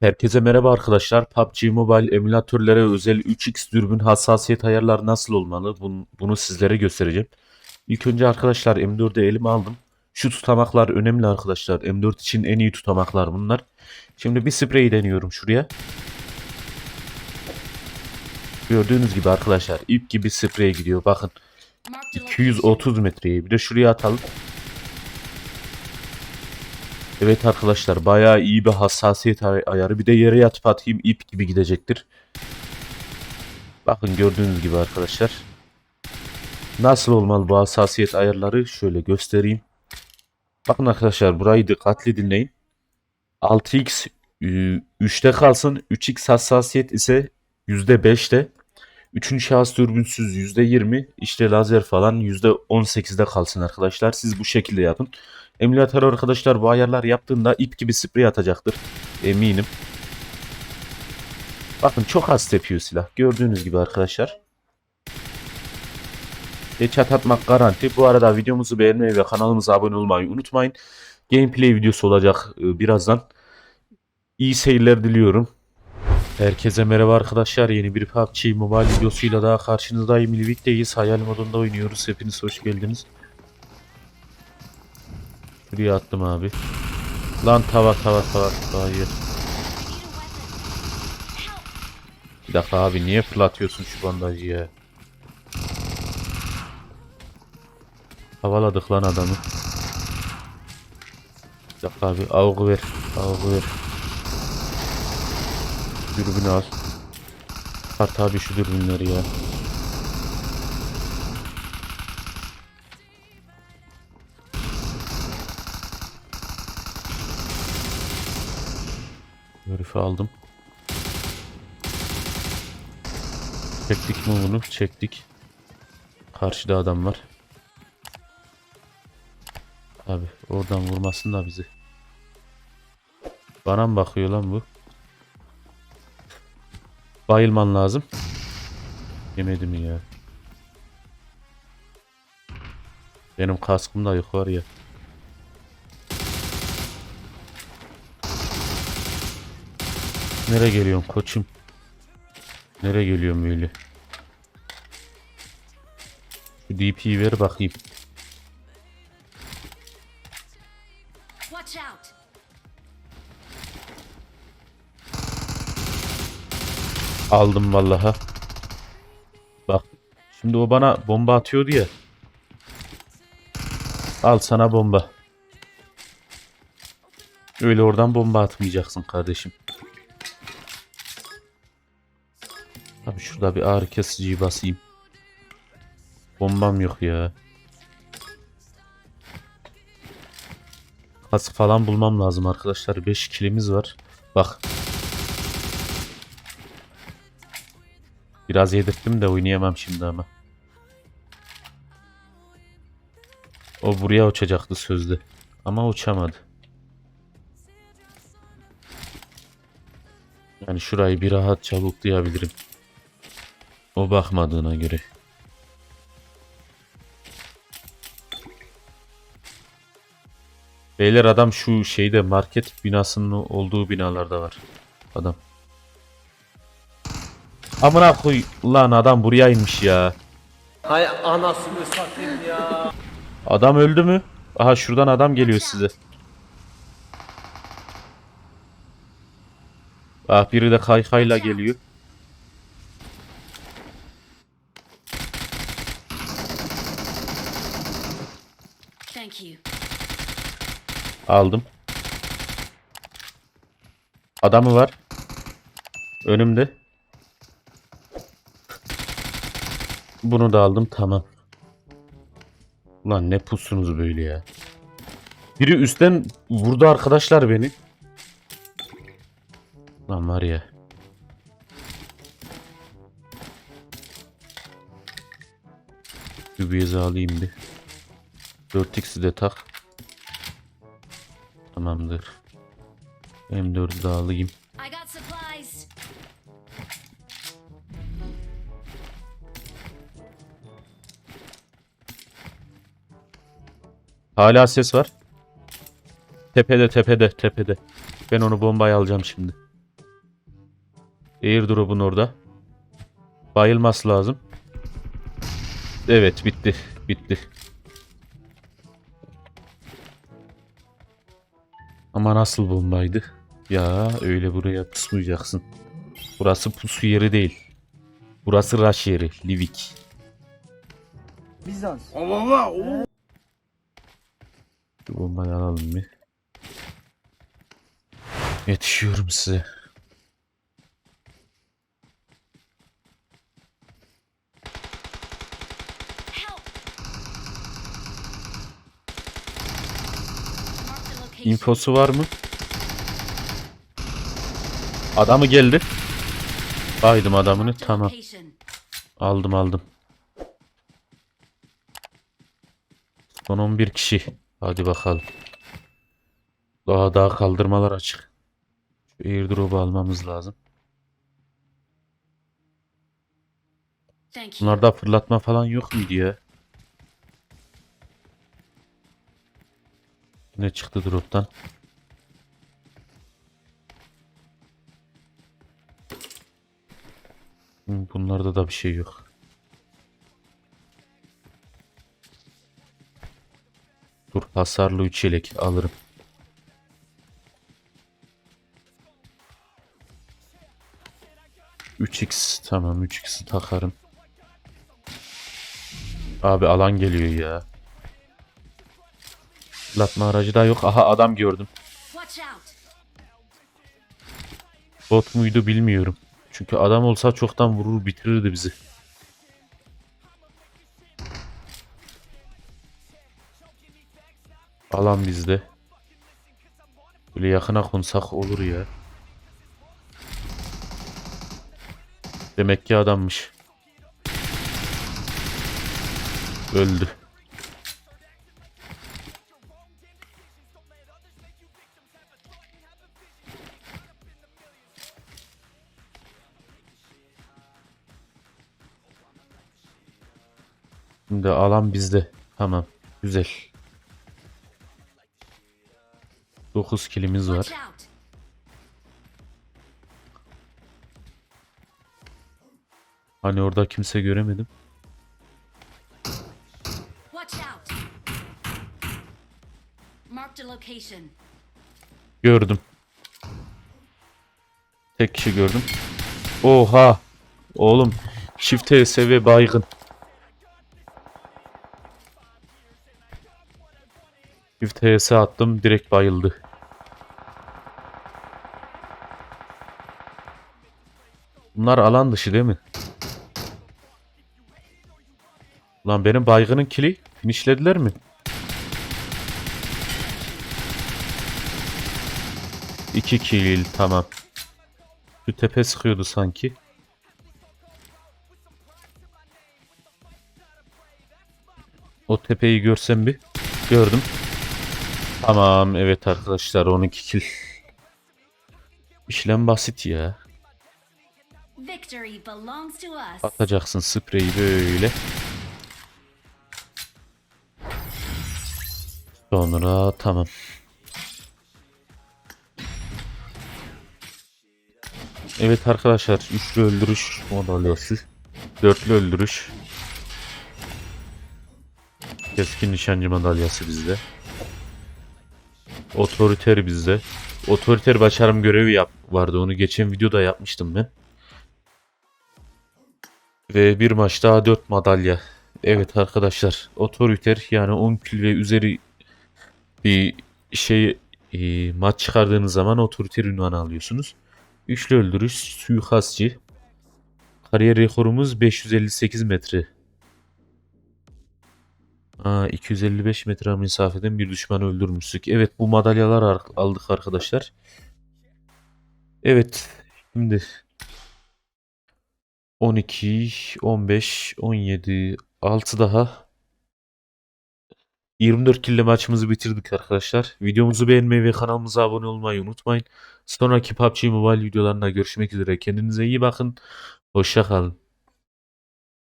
Herkese merhaba arkadaşlar. PUBG Mobile emülatörlere özel 3x dürbün hassasiyet ayarları nasıl olmalı? Bunu, bunu sizlere göstereceğim. İlk önce arkadaşlar M4'ü elime aldım. Şu tutamaklar önemli arkadaşlar. M4 için en iyi tutamaklar bunlar. Şimdi bir sprey deniyorum şuraya. Gördüğünüz gibi arkadaşlar ip gibi sprey gidiyor. Bakın 230 metreye bir de şuraya atalım. Evet arkadaşlar bayağı iyi bir hassasiyet ay- ayarı. Bir de yere yatıp atayım ip gibi gidecektir. Bakın gördüğünüz gibi arkadaşlar. Nasıl olmalı bu hassasiyet ayarları? Şöyle göstereyim. Bakın arkadaşlar burayı dikkatli dinleyin. 6x e, 3'te kalsın. 3x hassasiyet ise %5'te. Üçüncü şahıs dürbünsüz %20. işte lazer falan %18'de kalsın arkadaşlar. Siz bu şekilde yapın. Emülatör arkadaşlar bu ayarlar yaptığında ip gibi sprey atacaktır. Eminim. Bakın çok az tepiyor silah. Gördüğünüz gibi arkadaşlar. Headshot atmak garanti. Bu arada videomuzu beğenmeyi ve kanalımıza abone olmayı unutmayın. Gameplay videosu olacak e, birazdan. İyi seyirler diliyorum. Herkese merhaba arkadaşlar. Yeni bir PUBG Mobile videosuyla daha karşınızdayım. Livik'teyiz. Hayal modunda oynuyoruz. Hepiniz hoş geldiniz. Şuraya attım abi. Lan tava tava tava. Hayır. Bir dakika abi niye fırlatıyorsun şu bandajı ya? Havaladık lan adamı. Bir dakika abi avgu ver. Avgu ver. Dürbünü al. Kart abi şu dürbünleri ya. Herifi aldım. Çektik mi bunu? Çektik. Karşıda adam var. Abi oradan vurmasın da bizi. Bana mı bakıyor lan bu? Bayılman lazım. Yemedi mi ya? Benim kaskımda yok var ya. Nereye geliyorsun koçum? Nereye geliyorsun böyle? Şu DP'yi ver bakayım. Aldım vallaha. Bak. Şimdi o bana bomba atıyordu ya. Al sana bomba. Öyle oradan bomba atmayacaksın kardeşim. Abi şurada bir ağrı kesiciyi basayım. Bombam yok ya. Kask falan bulmam lazım arkadaşlar. 5 kilimiz var. Bak. Biraz yedirttim de oynayamam şimdi ama. O buraya uçacaktı sözde. Ama uçamadı. Yani şurayı bir rahat çabuklayabilirim. O bakmadığına göre. Beyler adam şu şeyde market binasının olduğu binalarda var. Adam. Amına koy lan adam buraya inmiş ya. Hay anasını satayım ya. Adam öldü mü? Aha şuradan adam geliyor size. Ah biri de kaykayla geliyor. Aldım. Adamı var. Önümde. Bunu da aldım tamam. Ulan ne pusunuz böyle ya. Biri üstten vurdu arkadaşlar beni. Lan var ya. Übiyezi alayım bir. 4x'i de tak. Tamamdır. M4'ü de alayım. Hala ses var. Tepede tepede tepede. Ben onu bombaya alacağım şimdi. Airdrop'un orada. Bayılması lazım. Evet bitti. Bitti. Ama nasıl bombaydı? Ya öyle buraya pusmayacaksın. Burası pusu yeri değil. Burası rush yeri. Livik. Bizans. Şu bombayı alalım bir. Yetişiyorum size. İnfosu var mı? Adamı geldi. Baydım adamını. Tamam. Aldım aldım. Son 11 kişi. Hadi bakalım. Daha daha kaldırmalar açık. Şu airdrop'u almamız lazım. Bunlarda fırlatma falan yok muydu ya? Ne çıktı drop'tan? Hmm, Bunlarda da bir şey yok. Dur hasarlı 3 yelek alırım. Üç x tamam 3x'i takarım. Abi alan geliyor ya. Fırlatma aracı da yok. Aha adam gördüm. Bot muydu bilmiyorum. Çünkü adam olsa çoktan vurur bitirirdi bizi. Alan bizde. Böyle yakına konsak olur ya. Demek ki adammış. Öldü. Şimdi alan bizde. Tamam. Güzel. 9 kilimiz var. Hani orada kimse göremedim. Gördüm. Tek kişi gördüm. Oha. Oğlum. Çift TSV baygın. Çift TS attım direkt bayıldı. Bunlar alan dışı değil mi? Lan benim baygının kili finishlediler mi? İki kill tamam. Şu tepe sıkıyordu sanki. O tepeyi görsem bir. Gördüm. Tamam evet arkadaşlar 12 kill. İşlem basit ya. Atacaksın spreyi böyle. Sonra tamam. Evet arkadaşlar üçlü öldürüş madalyası. Dörtlü öldürüş. Keskin nişancı madalyası bizde. Otoriter bizde. Otoriter başarım görevi yap vardı. Onu geçen videoda yapmıştım ben. Ve bir maç daha 4 madalya. Evet arkadaşlar otoriter yani 10 kill ve üzeri bir şey e, maç çıkardığınız zaman otoriter ünvanı alıyorsunuz. Üçlü öldürüş, suikastçı. Kariyer rekorumuz 558 metre. Aa, 255 metre mesafeden bir düşmanı öldürmüştük. Evet bu madalyalar ar- aldık arkadaşlar. Evet şimdi 12, 15, 17, 6 daha. 24 kille maçımızı bitirdik arkadaşlar. Videomuzu beğenmeyi ve kanalımıza abone olmayı unutmayın. Sonraki PUBG Mobile videolarında görüşmek üzere. Kendinize iyi bakın. Hoşça kalın.